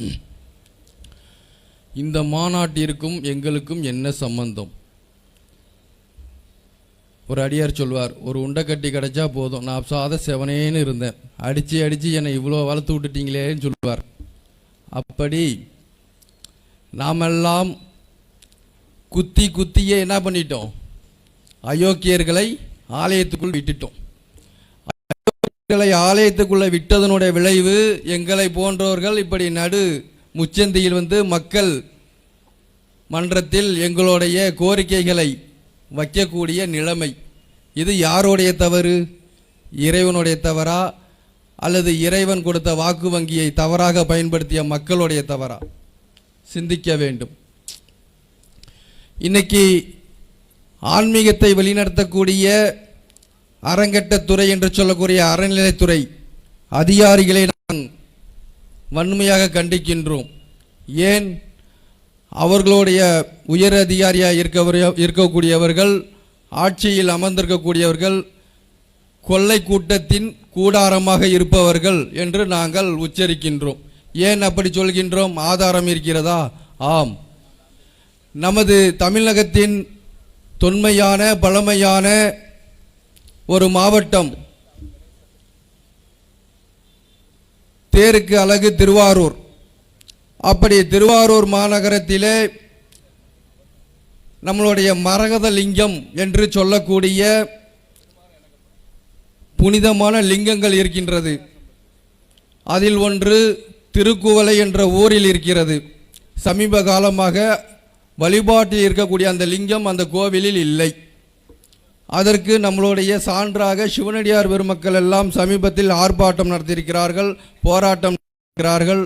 இந்த மாநாட்டிற்கும் எங்களுக்கும் என்ன சம்பந்தம்? ஒரு அடியார் சொல்வார் ஒரு உண்டை கட்டி கிடைச்சா போதும். நான் சாத செவனேன்னு இருந்தேன். அடித்து அடித்து என்னை இவ்வளோ வளர்த்து விட்டுட்டீங்களேன்னு சொல்லுவார் அப்படி நாமெல்லாம் குத்தி குத்தியே என்ன பண்ணிட்டோம்? அயோக்கியர்களை ஆலயத்துக்குள் விட்டுட்டோம். எங்களை ஆலயத்துக்குள்ளே விட்டதனுடைய விளைவு எங்களை போன்றவர்கள் இப்படி நடு முச்சந்தியில் வந்து மக்கள் மன்றத்தில் எங்களுடைய கோரிக்கைகளை வைக்கக்கூடிய நிலைமை. இது யாருடைய தவறு? இறைவனுடைய தவறா? அல்லது இறைவன் கொடுத்த வாக்கு வங்கியை தவறாக பயன்படுத்திய மக்களுடைய தவறா? சிந்திக்க வேண்டும். இன்னைக்கு ஆன்மீகத்தை வழிநடத்தக்கூடிய அறங்கட்டத்துறை என்று சொல்லக்கூடிய அறநிலைத்துறை அதிகாரிகளை நான் வன்மையாக கண்டிக்கின்றோம். ஏன்? அவர்களுடைய உயர் அதிகாரியாக இருக்கவர் இருக்கக்கூடியவர்கள் ஆட்சியில் அமர்ந்திருக்கக்கூடியவர்கள் கொள்ளை கூட்டத்தின் கூடாரமாக இருப்பவர்கள் என்று நாங்கள் உச்சரிக்கின்றோம். ஏன் அப்படி சொல்கின்றோம்? ஆதாரம் இருக்கிறதா? ஆம். நமது தமிழகத்தின் தொன்மையான பழமையான ஒரு மாவட்டம். தேருக்கு அழகு திருவாரூர். அப்படி திருவாரூர் மாநகரத்திலே நம்மளுடைய மரகத லிங்கம் என்று சொல்லக்கூடிய புனிதமான லிங்கங்கள் இருக்கின்றது. அதில் ஒன்று திருக்குவளை என்ற ஊரில் இருக்கிறது. சமீப காலமாக வழிபாட்டில் இருக்கக்கூடிய அந்த லிங்கம் அந்த கோவிலில் இல்லை. அதற்கு நம்மளுடைய சான்றாக சிவனடியார் பெருமக்கள் எல்லாம் சமீபத்தில் ஆர்ப்பாட்டம் நடத்தியிருக்கிறார்கள் போராட்டம் நடத்தியிருக்கிறார்கள்.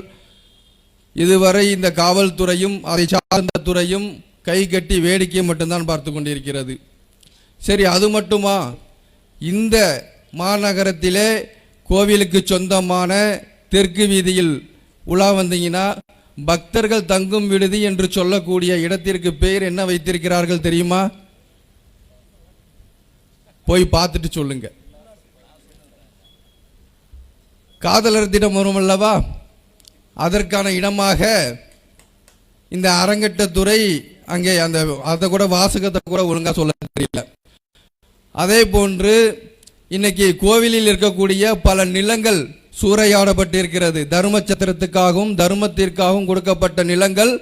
இதுவரை இந்த காவல்துறையும் அதை சார்ந்த துறையும் கை கட்டி வேடிக்கை மட்டும்தான் பார்த்து கொண்டிருக்கிறது. சரி அது மட்டுமா? இந்த மாநகரத்திலே கோவிலுக்கு சொந்தமான தெற்கு வீதியில் உலா வந்தீங்கன்னா பக்தர்கள் தங்கும் விடுதி என்று சொல்லக்கூடிய இடத்திற்கு பெயர் என்ன வைத்திருக்கிறார்கள் தெரியுமா? போய் பார்த்துட்டு சொல்லுங்க. காதலர் தினம் வரும் அல்லவா அதற்கான இடமாக இந்த அரங்கட்டத்துறை அங்கே அந்த அதை கூட வாசகத்தை கூட ஒழுங்காக சொல்ல தெரியல. அதே போன்று இன்னைக்கு கோவிலில் இருக்கக்கூடிய பல நிலங்கள் சூறையாடப்பட்டிருக்கிறது. தர்மச்சத்திரத்துக்காகவும் தர்மத்திற்காகவும் கொடுக்கப்பட்ட நிலங்கள்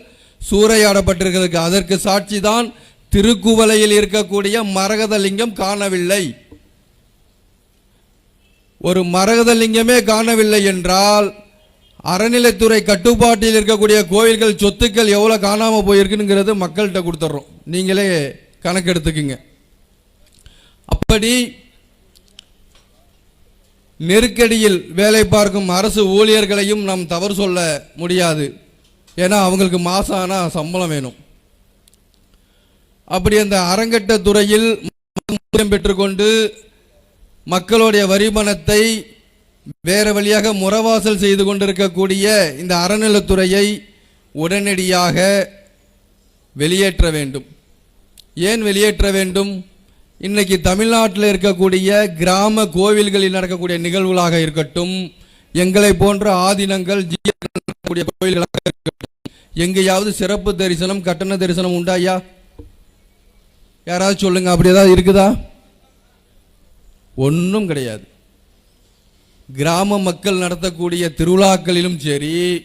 சூறையாடப்பட்டிருக்கிறது. அதற்கு சாட்சி தான் திருக்குவளையில் இருக்கக்கூடிய மரகத லிங்கம் காணவில்லை. ஒரு மரகதலிங்கமே காணவில்லை என்றால் அறநிலைத்துறை கட்டுப்பாட்டில் இருக்கக்கூடிய கோயில்கள் சொத்துக்கள் எவ்வளோ காணாமல் போயிருக்குங்கிறது மக்கள்கிட்ட கொடுத்துட்றோம் நீங்களே கணக்கெடுத்துக்குங்க அப்படி நெருக்கடியில் வேலை பார்க்கும் அரசு ஊழியர்களையும் நாம் தவறு சொல்ல முடியாது. ஏன்னா அவங்களுக்கு மாதம் ஆனால் சம்பளம் வேணும். அப்படி அந்த அறங்கட்ட துறையில் பெற்றுக்கொண்டு மக்களுடைய வரிமணத்தை வேற வழியாக முறவாசல் செய்து கொண்டிருக்கக்கூடிய இந்த அறநிலத்துறையை உடனடியாக வெளியேற்ற வேண்டும் ஏன் வெளியேற்ற வேண்டும் இன்றைக்கி தமிழ்நாட்டில் இருக்கக்கூடிய கிராம கோவில்களில் நடக்கக்கூடிய நிகழ்வுகளாக இருக்கட்டும் எங்களை போன்ற ஆதீனங்கள் ஜீயர்கள் நடக்கக்கூடிய கோவில்களாக இருக்கட்டும் எங்கேயாவது சிறப்பு தரிசனம் கட்டண தரிசனம் உண்டாயா யாராவது சொல்லுங்க அப்படி ஏதாவது இருக்குதா? ஒன்றும் கிடையாது. கிராம மக்கள் நடத்தக்கூடிய திருவிழாக்களிலும் சரி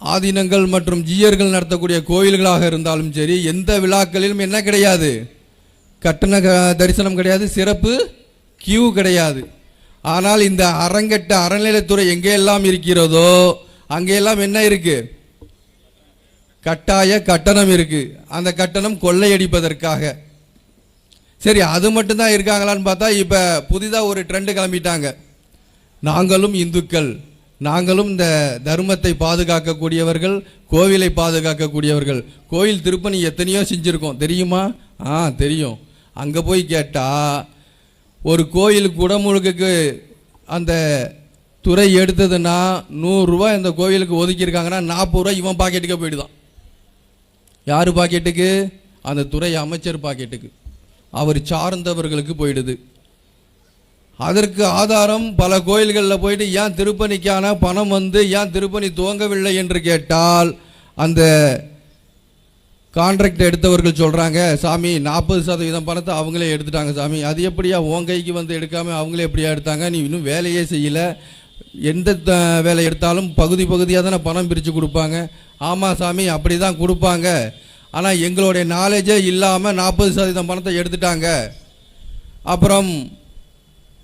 ஆதீனங்கள் மற்றும் ஜீயர்கள் நடத்தக்கூடிய கோயில்களாக இருந்தாலும் சரி எந்த விழாக்களிலும் என்ன கிடையாது? கட்டண க- தரிசனம் கிடையாது சிறப்பு கியூ கிடையாது. ஆனால் இந்த அரங்கட்ட அறநிலையத்துறை எங்கேயெல்லாம் இருக்கிறதோ அங்கேயெல்லாம் என்ன இருக்குது கட்டாய கட்டணம் இருக்கு. அந்த கட்டணம் கொள்ளையடிப்பதற்காக. சரி அது மட்டும்தான் இருக்காங்களான்னு பார்த்தா இப்போ புதிதாக ஒரு ட்ரெண்டு கிளம்பிட்டாங்க. நாங்களும் இந்துக்கள். நாங்களும் இந்த தர்மத்தை பாதுகாக்கக்கூடியவர்கள் கோவிலை பாதுகாக்கக்கூடியவர்கள். கோயில் திருப்பணி எத்தனையோ செஞ்சுருக்கோம். தெரியுமா? ஆ தெரியும். அங்கே போய் கேட்டால் ஒரு கோயில் குடமுழுக்குக்கு அந்த துறை எடுத்ததுன்னா நூறுரூவா இந்த கோவிலுக்கு ஒதுக்கியிருக்காங்கன்னா நாற்பது ரூபா இவன் பாக்கெட்டுக்கே போயிடுதான். யார் பாக்கெட்டுக்கு? அந்த துறை அமைச்சர் பாக்கெட்டுக்கு. அவர் சார்ந்தவர்களுக்கு போயிடுது. அதற்கு ஆதாரம் பல கோயில்களில் போயிட்டு ஏன் திருப்பணிக்கான பணம் வந்து ஏன் திருப்பணி துவங்கவில்லை என்று கேட்டால் அந்த கான்ட்ராக்ட் எடுத்தவர்கள் சொல்கிறாங்க சாமி நாற்பது சதவீதம் பணத்தை அவங்களே எடுத்துட்டாங்க சாமி. அது எப்படியா? உன் கைக்கு வந்து எடுக்காமல் அவங்களே எப்படியா எடுத்தாங்க? நீ இன்னும் வேலையே செய்யலை. எந்த த- வேலை எடுத்தாலும் பகுதி பகுதியாக தானே பணம் பிரித்து கொடுப்பாங்க. ஆமாம் சாமி அப்படி தான் கொடுப்பாங்க. ஆனால் எங்களுடைய நாலேஜே இல்லாமல் நாற்பது சதவீதம் பணத்தை எடுத்துட்டாங்க. அப்புறம்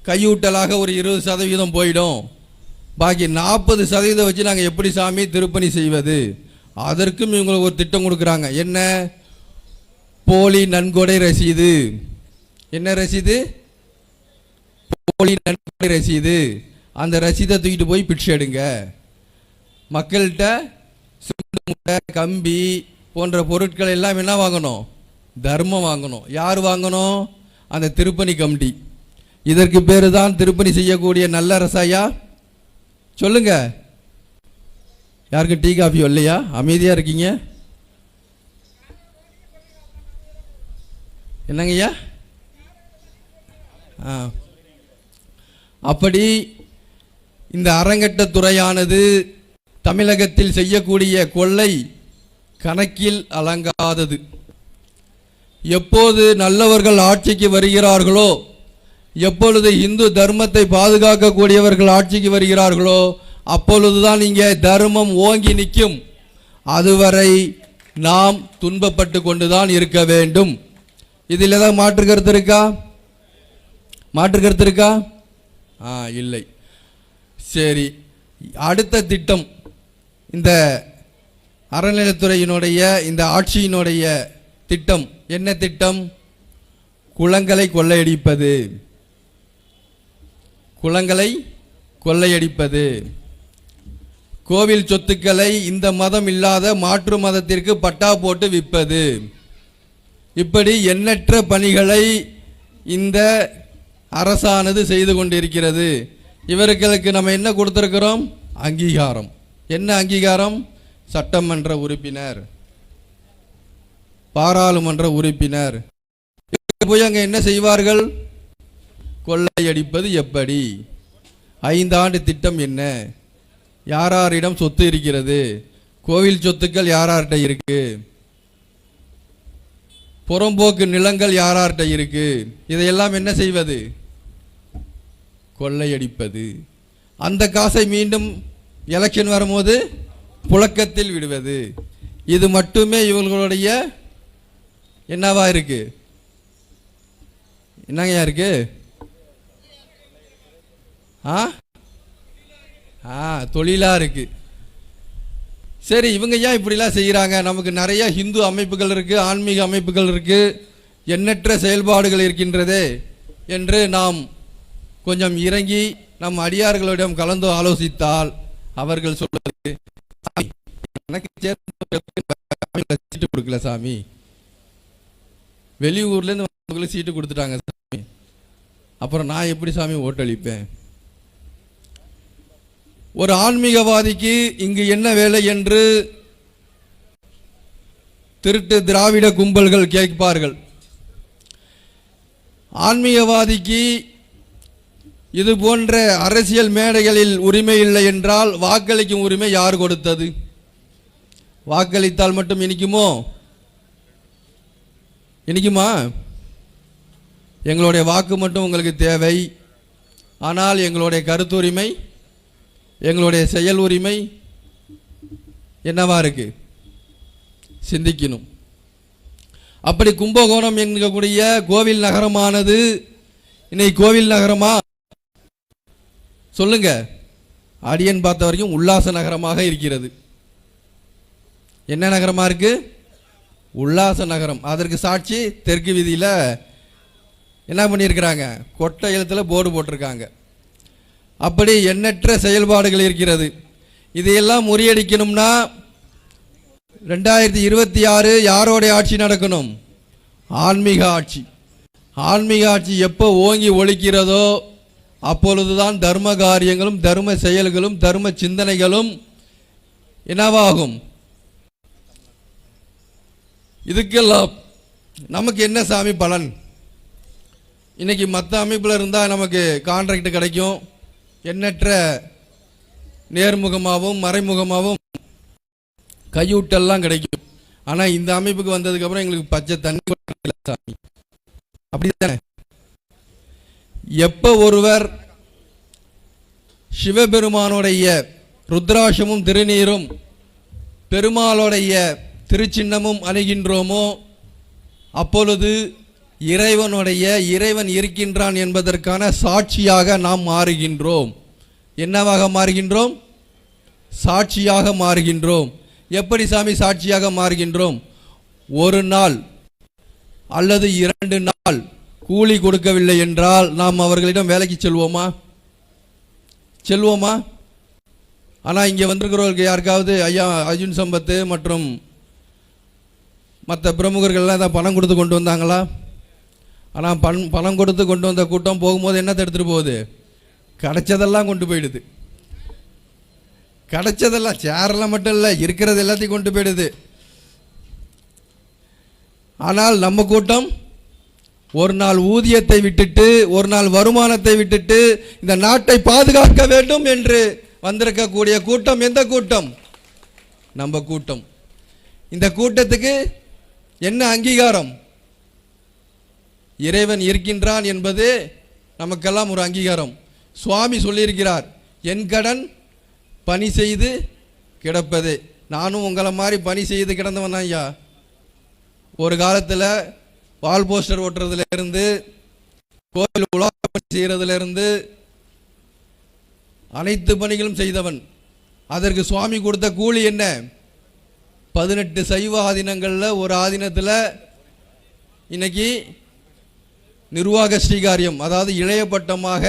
கையூட்டலாக ஒரு இருபது சதவீதம் போயிடும். பாக்கி நாற்பது சதவீதம் வச்சு நாங்கள் எப்படி சாமி திருப்பணி செய்வது? அதற்கும் இவங்களுக்கு ஒரு திட்டம் கொடுக்குறாங்க. என்ன? போலி நன்கொடை ரசீது. என்ன ரசீது? போலி நன்கொடை ரசீது. அந்த ரசீதை தூக்கிட்டு போய் பிச்சை எடுங்க. மக்கள்கிட்ட சுண்டு முட்டை கம்பி போன்ற பொருட்கள் எல்லாம் என்ன வாங்கணும்? தர்மம் வாங்கணும். யார் வாங்கணும்? அந்த திருப்பணி கமிட்டி. இதற்கு பேர் தான் திருப்பணி செய்யக்கூடிய நல்ல ரசாயா சொல்லுங்க. யாருக்கும் டீ காஃபி இல்லையா? அமைதியாக இருக்கீங்க. என்னங்கய்யா? ஆ. அப்படி இந்த அறங்கட்ட துறையானது தமிழகத்தில் செய்யக்கூடிய கொள்ளை கணக்கில் அலங்காதது. எப்போது நல்லவர்கள் ஆட்சிக்கு வருகிறார்களோ எப்பொழுது இந்து தர்மத்தை பாதுகாக்கக்கூடியவர்கள் ஆட்சிக்கு வருகிறார்களோ அப்பொழுதுதான் இங்கே தர்மம் ஓங்கி நிற்கும். அதுவரை நாம் துன்பப்பட்டு கொண்டுதான் இருக்க வேண்டும். இதில் ஏதாவது மாற்று கருத்து இருக்கா? மாற்று கருத்து இருக்கா? ஆ இல்லை. சரி அடுத்த திட்டம். இந்த அறநிலைத்துறையினுடைய இந்த ஆட்சியினுடைய திட்டம். என்ன திட்டம்? குளங்களை கொள்ளையடிப்பது. குளங்களை கொள்ளையடிப்பது. கோவில் சொத்துக்களை இந்த மதம் இல்லாத மாற்று மதத்திற்கு பட்டா போட்டு விற்பது. இப்படி எண்ணற்ற பணிகளை இந்த அரசானது செய்து கொண்டிருக்கிறது. இவர்களுக்கு நம்ம என்ன கொடுத்துருக்கிறோம்? அங்கீகாரம். என்ன அங்கீகாரம்? சட்டமன்ற உறுப்பினர். பாராளுமன்ற உறுப்பினர். போய் அங்கே என்ன செய்வார்கள்? கொள்ளையடிப்பது எப்படி? ஐந்தாண்டு திட்டம் என்ன? யாராரிடம் சொத்து இருக்கிறது? கோவில் சொத்துக்கள் யாரார்கிட்ட இருக்கு? புறம்போக்கு நிலங்கள் யாரார்கிட்ட இருக்கு? இதையெல்லாம் என்ன செய்வது? கொள்ளையடிப்பது. அந்த காசை மீண்டும் எலெக்ஷன் வரும்போது புழக்கத்தில் விடுவது. இது மட்டுமே இவர்களுடைய என்னவா இருக்கு? என்னங்கய்யா இருக்கு? ஆ? ஆ தொழிலா இருக்கு. சரி இவங்க ஏன் இப்படிலாம் செய்கிறாங்க நமக்கு நிறைய ஹிந்து அமைப்புகள் இருக்கு ஆன்மீக அமைப்புகள் இருக்கு. எண்ணற்ற செயல்பாடுகள் இருக்கின்றதே என்று நாம் கொஞ்சம் இறங்கி நம் அடியார்களிடம் கலந்து ஆலோசித்தால் அவர்கள் சொல்வது எனக்கு சீட்டு கொடுக்கல சாமி. வெளியூர்லேருந்து வந்தவங்களுக்கு சீட்டு கொடுத்துட்டாங்க சாமி. அப்புறம் நான் எப்படி சாமி ஓட்டளிப்பேன் ஒரு ஆன்மீகவாதிக்கு இங்கு என்ன வேலை என்று திருட்டு திராவிட கும்பல்கள் கேட்பார்கள். ஆன்மீகவாதிக்கு இது போன்ற அரசியல் மேடைகளில் உரிமை இல்லை என்றால் வாக்களிக்கும் உரிமை யார் கொடுத்தது? வாக்களித்தால் மட்டும் இனிக்குமோ? இனிக்குமா? எங்களுடைய வாக்கு மட்டும் உங்களுக்கு தேவை. ஆனால் எங்களுடைய கருத்துரிமை எங்களுடைய செயல் உரிமை என்னவா இருக்கு? சிந்திக்கணும். அப்படி கும்பகோணம் என்கக்கூடிய கோவில் நகரமானது இன்னைக்கு கோவில் நகரமா? சொல்லுங்க. அடியன் பார்த்த வரைக்கும் உல்லாச நகரமாக இருக்கிறது. என்ன நகரமாக இருக்கு? உல்லாச நகரம். அதற்கு சாட்சி தெற்கு வீதியில் என்ன பண்ணியிருக்கிறாங்க? கொட்டை எழுத்தில் போர்டு போட்டிருக்காங்க. அப்படி எண்ணற்ற செயல்பாடுகள் இருக்கிறது. இதையெல்லாம் முறியடிக்கணும்னா ரெண்டாயிரத்தி இருபத்தி ஆறு யாரோடைய ஆட்சி நடக்கணும்? ஆன்மீக ஆட்சி. ஆன்மீக ஆட்சி எப்போ ஓங்கி ஒழிக்கிறதோ அப்பொழுதுதான் தர்ம காரியங்களும் தர்ம செயல்களும் தர்ம சிந்தனைகளும் என்னவாகும்? இதுக்கெல்லாம் நமக்கு என்ன சாமி பலன்? இன்னைக்கு மற்ற அமைப்பில் இருந்தால் நமக்கு கான்ட்ராக்ட் கிடைக்கும். எண்ணற்ற நேர்முகமாகவும் மறைமுகமாகவும் கையூட்டெல்லாம் கிடைக்கும். ஆனால் இந்த அமைப்புக்கு வந்ததுக்கப்புறம் எங்களுக்கு பச்சை தண்ணி சாமி அப்படி சாமி. எப்போ ஒருவர் சிவபெருமானுடைய ருத்ராசமும் திருநீரும் பெருமாளுடைய திருச்சின்னமும் அணுகின்றோமோ அப்பொழுது இறைவனுடைய இறைவன் இருக்கின்றான் என்பதற்கான சாட்சியாக நாம் மாறுகின்றோம். என்னவாக மாறுகின்றோம்? சாட்சியாக மாறுகின்றோம். எப்படி சாமி சாட்சியாக மாறுகின்றோம்? ஒரு நாள் அல்லது இரண்டு நாள் கூலி கொடுக்கவில்லை என்றால் நாம் அவர்களிடம் வேலைக்கு செல்வோமா? செல்வோமா? ஆனால் இங்கே வந்திருக்கிறவர்களுக்கு யாருக்காவது ஐயா அர்ஜுன் சம்பத்து மற்றும் மற்ற பிரமுகர்கள்லாம் தான் பணம் கொடுத்து கொண்டு வந்தாங்களா? ஆனால் பண் பணம் கொடுத்து கொண்டு வந்த கூட்டம் போகும்போது என்னத்தை எடுத்துகிட்டு போகுது? கிடைச்சதெல்லாம் கொண்டு போயிடுது. கிடைச்சதெல்லாம் சேரெல்லாம் மட்டும் இல்லை இருக்கிறது எல்லாத்தையும் கொண்டு போயிடுது. ஆனால் நம்ம கூட்டம் ஒரு நாள் ஊதியத்தை விட்டுட்டு ஒரு நாள் வருமானத்தை விட்டுட்டு இந்த நாட்டை பாதுகாக்க வேண்டும் என்று வந்திருக்கக்கூடிய கூட்டம் எந்த கூட்டம்? நம்ம கூட்டம். இந்த கூட்டத்துக்கு என்ன அங்கீகாரம்? இறைவன் இருக்கின்றான் என்பது நமக்கெல்லாம் ஒரு அங்கீகாரம். சுவாமி சொல்லியிருக்கிறார் என் கடன் பணி செய்து கிடப்பது. நானும் உங்களை மாதிரி பணி செய்து கிடந்தவன் ஐயா. ஒரு காலத்தில் வால் போஸ்டர் ஓட்டுறதுலேருந்து கோவில் உலகம் செய்கிறதுல இருந்து அனைத்து பணிகளும் செய்தவன். அதற்கு சுவாமி கொடுத்த கூலி என்ன? பதினெட்டு சைவ ஆதீனங்களில் ஒரு ஆதீனத்தில் இன்னைக்கு நிர்வாக ஸ்ரீகாரியம் அதாவது இளைய பட்டமாக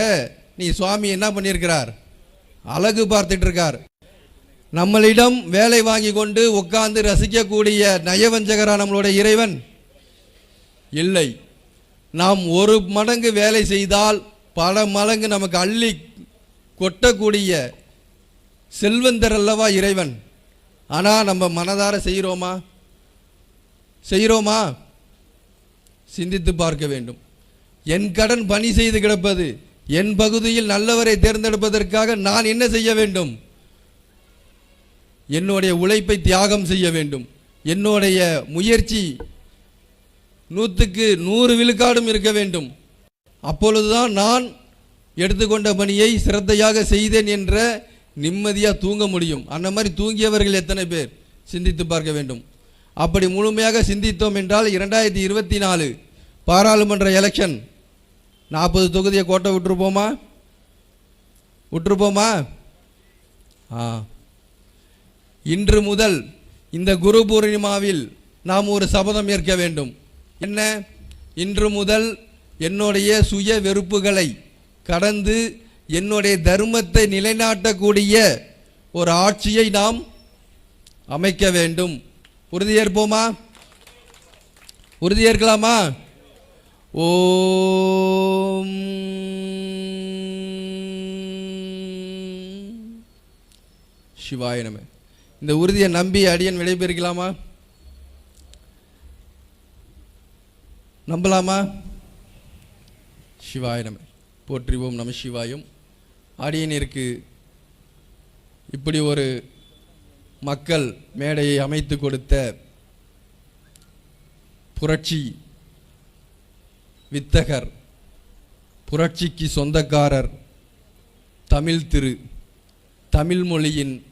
நீ சுவாமி என்ன பண்ணியிருக்கிறார்? அழகு பார்த்துட்டு இருக்கார் நம்மளிடம் வேலை வாங்கி கொண்டு உட்கார்ந்து ரசிக்கக்கூடிய நயவஞ்சகரா நம்மளுடைய இறைவன்? இல்லை. நாம் ஒரு மடங்கு வேலை செய்தால் பல மடங்கு நமக்கு அள்ளி கொட்டக்கூடிய செல்வந்தர் அல்லவா இறைவன்? ஆனால் நம்ம மனதார செய்கிறோமா? செய்கிறோமா? சிந்தித்து பார்க்க வேண்டும். என் கடன் பணி செய்து கிடப்பது என் பகுதியில் நல்லவரை தேர்ந்தெடுப்பதற்காக நான் என்ன செய்ய வேண்டும்? என்னுடைய உழைப்பை தியாகம் செய்ய வேண்டும். என்னுடைய முயற்சி நூற்றுக்கு நூறு விழுக்காடும் இருக்க வேண்டும். அப்பொழுதுதான் நான் எடுத்துக்கொண்ட பணியை சிரத்தையாக செய்தேன் என்ற நிம்மதியாக தூங்க முடியும். அந்த மாதிரி தூங்கியவர்கள் எத்தனை பேர்? சிந்தித்து பார்க்க வேண்டும். அப்படி முழுமையாக சிந்தித்தோம் என்றால் இரண்டாயிரத்தி இருபத்தி நாலு பாராளுமன்ற எலெக்ஷன் நாற்பது தொகுதியை கோட்டை விட்டுருப்போமா? விட்டுருப்போமா? ஆ. இன்று முதல் இந்த குரு பூர்ணிமாவில் நாம் ஒரு சபதம் ஏற்க வேண்டும். என்ன? இன்று முதல் என்னுடைய சுய வெறுப்புகளை கடந்து என்னுடைய தர்மத்தை நிலைநாட்டக்கூடிய ஒரு ஆட்சியை நாம் அமைக்க வேண்டும். உறுதியேற்போமா? உறுதியேற்கலாமா? ஓம். சிவாய இந்த உறுதியை நம்பி அடியன் விடைபெறுக்கலாமா நம்பலாமா? சிவாய நம போற்றிவோம் நம சிவாயும். ஆடியனிற்கு இப்படி ஒரு மக்கள் மேடையை அமைத்து கொடுத்த புரட்சி வித்தகர் புரட்சிக்கு சொந்தக்காரர் தமிழ் திரு தமிழ் மொழியின்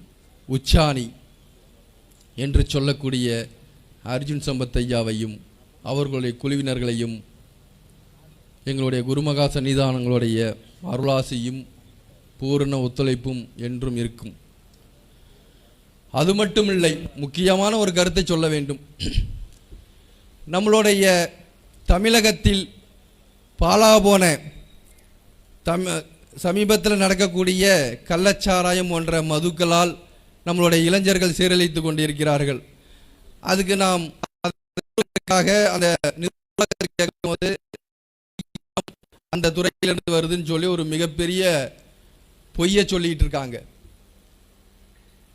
உச்சாணி என்று சொல்லக்கூடிய அர்ஜுன் சம்பத் ஐயாவையும் அவர்களுடைய குழுவினர்களையும் எங்களுடைய குருமகா சன்னிதானங்களுடைய அருளாசியும் பூரண ஒத்துழைப்பும் என்றும் இருக்கும். அது மட்டும் இல்லை முக்கியமான ஒரு கருத்தை சொல்ல வேண்டும். நம்மளுடைய தமிழகத்தில் பாலாபோன தம் சமீபத்தில் நடக்கக்கூடிய கள்ளச்சாராயம் போன்ற மதுக்களால் நம்மளுடைய இளைஞர்கள் சீரழித்து கொண்டிருக்கிறார்கள். அதுக்கு நாம் அதற்காக அந்த நிர்வாகத்தை கேட்கும்போது அந்த துறையிலிருந்து வருதுன்னு சொல்லி ஒரு மிகப்பெரிய பொய்யை சொல்லிட்டு இருக்காங்க.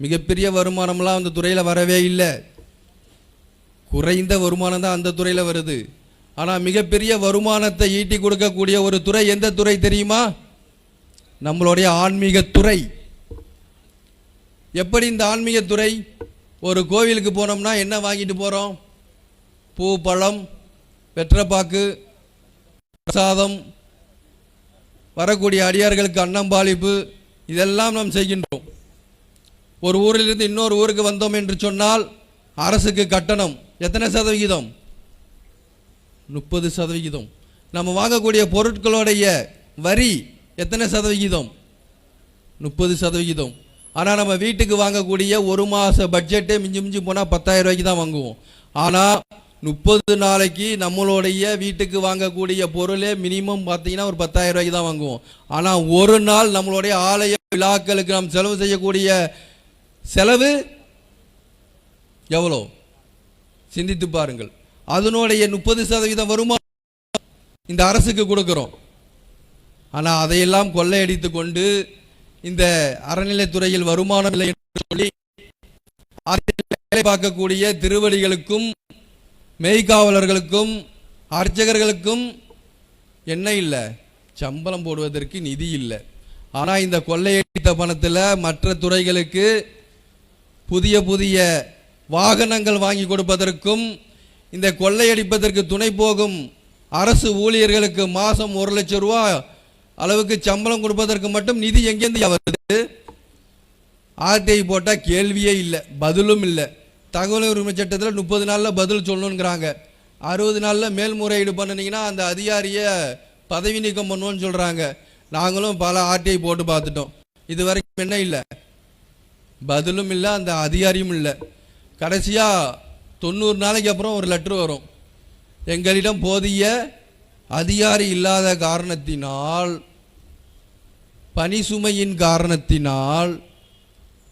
மிகப்பெரிய வருமானம்லாம் அந்த துறையில் வரவே இல்லை. குறைந்த வருமானம் தான் அந்த துறையில் வருது. ஆனால் மிகப்பெரிய வருமானத்தை ஈட்டி கொடுக்கக்கூடிய ஒரு துறை எந்த துறை தெரியுமா? நம்மளுடைய ஆன்மீக துறை. எப்படி இந்த ஆன்மீக துறை? ஒரு கோவிலுக்கு போனோம்னா என்ன வாங்கிட்டு போகிறோம் பூ பழம் வெற்றப்பாக்கு பிரசாதம் வரக்கூடிய அடியார்களுக்கு அன்னம்பாளிப்பு இதெல்லாம் நாம் செய்கின்றோம். ஒரு ஊரிலிருந்து இன்னொரு ஊருக்கு வந்தோம் என்று சொன்னால் அரசுக்கு கட்டணம் எத்தனை சதவிகிதம்? முப்பது சதவிகிதம். நம்ம வாங்கக்கூடிய பொருட்களுடைய வரி எத்தனை சதவிகிதம்? முப்பது சதவிகிதம். ஆனால் நம்ம வீட்டுக்கு வாங்கக்கூடிய ஒரு மாத பட்ஜெட்டே மிஞ்சி மிஞ்சி போனால் பத்தாயிரம் ரூபாய்க்கு தான் வாங்குவோம். ஆனால் முப்பது நாளைக்கு நம்மளுடைய வீட்டுக்கு வாங்கக்கூடிய பொருளே மினிமம் பார்த்தீங்கன்னா ஒரு பத்தாயிரம் ரூபாய்க்கு தான் வாங்குவோம். ஆனால் ஒரு நாள் நம்மளுடைய ஆலய விழாக்களுக்கு நாம் செலவு செய்யக்கூடிய செலவு எவ்வளோ? சிந்தித்து பாருங்கள். அதனுடைய முப்பது சதவீதம் வருமானம் இந்த அரசுக்கு கொடுக்குறோம். ஆனால் அதையெல்லாம் கொள்ளையடித்து கொண்டு இந்த அறநிலைத்துறையில் வருமானம் இல்லை என்று சொல்லி வேலை பார்க்கக்கூடிய திருவடிகளுக்கும் மெய்காவலர்களுக்கும் அர்ச்சகர்களுக்கும் என்ன இல்லை. சம்பளம் போடுவதற்கு நிதி இல்லை. ஆனால் இந்த கொள்ளையடித்த பணத்தில் மற்ற துறைகளுக்கு புதிய புதிய வாகனங்கள் வாங்கி கொடுப்பதற்கும் இந்த கொள்ளையடிப்பதற்கு துணை போகும் அரசு ஊழியர்களுக்கு மாதம் ஒரு லட்சம் ரூபா அளவுக்கு சம்பளம் கொடுப்பதற்கு மட்டும் நிதி எங்கேருந்து வருது? ஆர்டிஐ போட்டால் கேள்வியே இல்லை பதிலும் இல்லை. தகவல் உரிமை சட்டத்தில் முப்பது நாளில் பதில் சொல்லணுங்கிறாங்க. அறுபது நாளில் மேல்முறையீடு பண்ணினீங்கன்னா அந்த அதிகாரியை பதவி நீக்கம் பண்ணுவோன்னு சொல்கிறாங்க நாங்களும் பல ஆர்டிஐ போட்டு பார்த்துட்டோம். இது வரைக்கும் என்ன இல்லை. பதிலும் இல்லை அந்த அதிகாரியும் இல்லை. கடைசியாக தொண்ணூறு நாளைக்கு அப்புறம் ஒரு லெட்ரு வரும். எங்களிடம் போதிய அதிகாரி இல்லாத காரணத்தினால் பணி சுமையின் காரணத்தினால்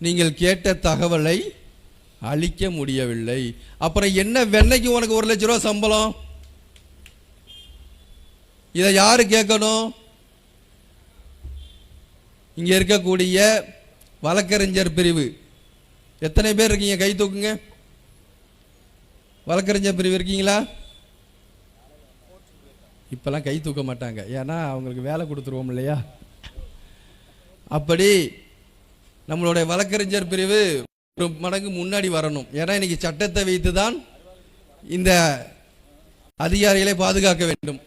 நீங்கள் கேட்ட தகவலை அழிக்க முடியவில்லை. அப்புறம் என்ன வெண்ணைக்கு உனக்கு ஒரு லட்ச ரூபா சம்பளம்? இதை யாரு கேட்கணும்? இங்க இருக்கக்கூடிய வழக்கறிஞர் பிரிவு. எத்தனை பேர் இருக்கீங்க? கை தூக்குங்க. வழக்கறிஞர் பிரிவு இருக்கீங்களா? இப்பெல்லாம் கை தூக்க மாட்டாங்க. ஏன்னா அவங்களுக்கு வேலை கொடுத்துருவோம் இல்லையா? அப்படி நம்மளுடைய வழக்கறிஞர் பிரிவு மடங்கு முன்னாடி வரணும். ஏன்னா இன்னைக்கு சட்டத்தை வைத்து தான் இந்த அதிகாரிகளை பாதுகாக்க வேண்டும்.